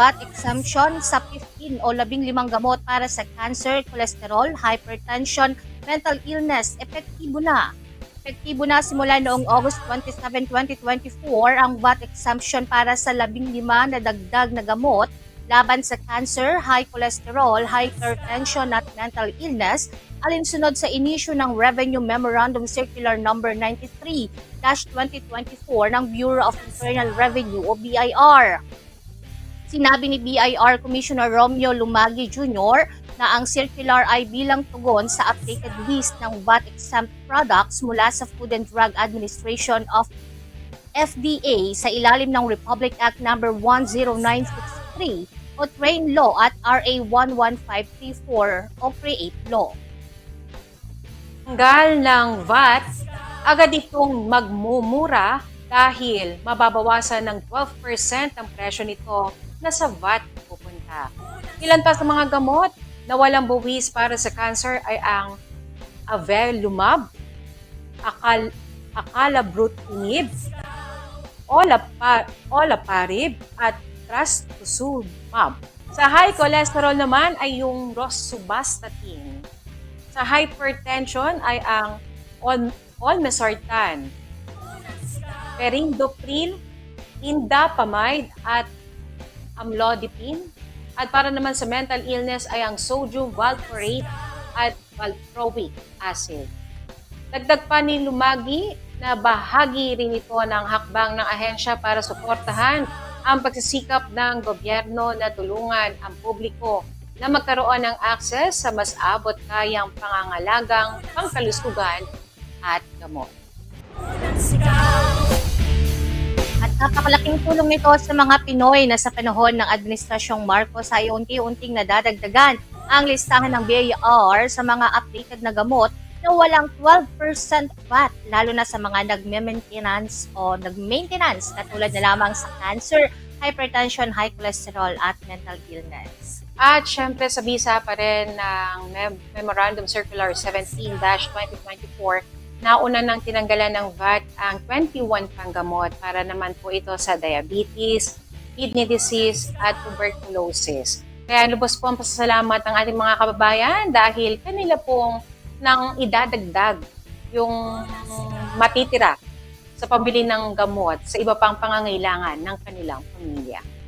VAT exemption sa 15 o 15 gamot para sa cancer, cholesterol, hypertension, mental illness. Epektibo na. Epektibo na simula noong August 27, 2024 ang VAT exemption para sa 15 na dagdag na gamot laban sa cancer, high cholesterol, hypertension at mental illness alinsunod sa inisyu ng Revenue Memorandum Circular Number 93-2024 ng Bureau of Internal Revenue o BIR. Sinabi ni BIR Commissioner Romeo Lumagi Jr. na ang circular ay bilang tugon sa updated list ng VAT-exempt products mula sa Food and Drug Administration of FDA sa ilalim ng Republic Act No. 10963 o Train Law at RA 11534 o Create Law. tanggal ng VAT, agad itong magmumura dahil mababawasan ng 12% ang presyo nito na sa VAT pupunta. Ilan pa sa mga gamot na walang buwis para sa cancer ay ang Avelumab, Akal, Acalabrutinib, Olapa, Olaparib, at Trastuzumab. Sa high cholesterol naman ay yung Rosuvastatin. Sa hypertension ay ang Ol- Olmesartan, Perindopril, Indapamide at Amlodipine. At para naman sa mental illness ay ang sodium valproate at valproic acid. Dagdag pa ni Lumagi na bahagi rin ito ng hakbang ng ahensya para suportahan ang pagsisikap ng gobyerno na tulungan ang publiko na magkaroon ng access sa mas abot kayang pangangalagang pangkalusugan at gamot. At napakalaking tulong nito sa mga Pinoy na sa panahon ng Administrasyong Marcos ay unti-unting nadadagdagan ang listahan ng BIR sa mga updated na gamot na walang 12% VAT, lalo na sa mga nagme-maintenance o nag-maintenance katulad na lamang sa cancer, hypertension, high cholesterol at mental illness. At syempre sa visa pa rin ng Mem- Memorandum Circular 17-2024, nauna nang tinanggalan ng VAT ang 21 pang gamot para naman po ito sa diabetes, kidney disease at tuberculosis. Kaya lubos po ang pasasalamat ng ating mga kababayan dahil kanila pong nang idadagdag yung matitira sa pambili ng gamot sa iba pang pangangailangan ng kanilang pamilya.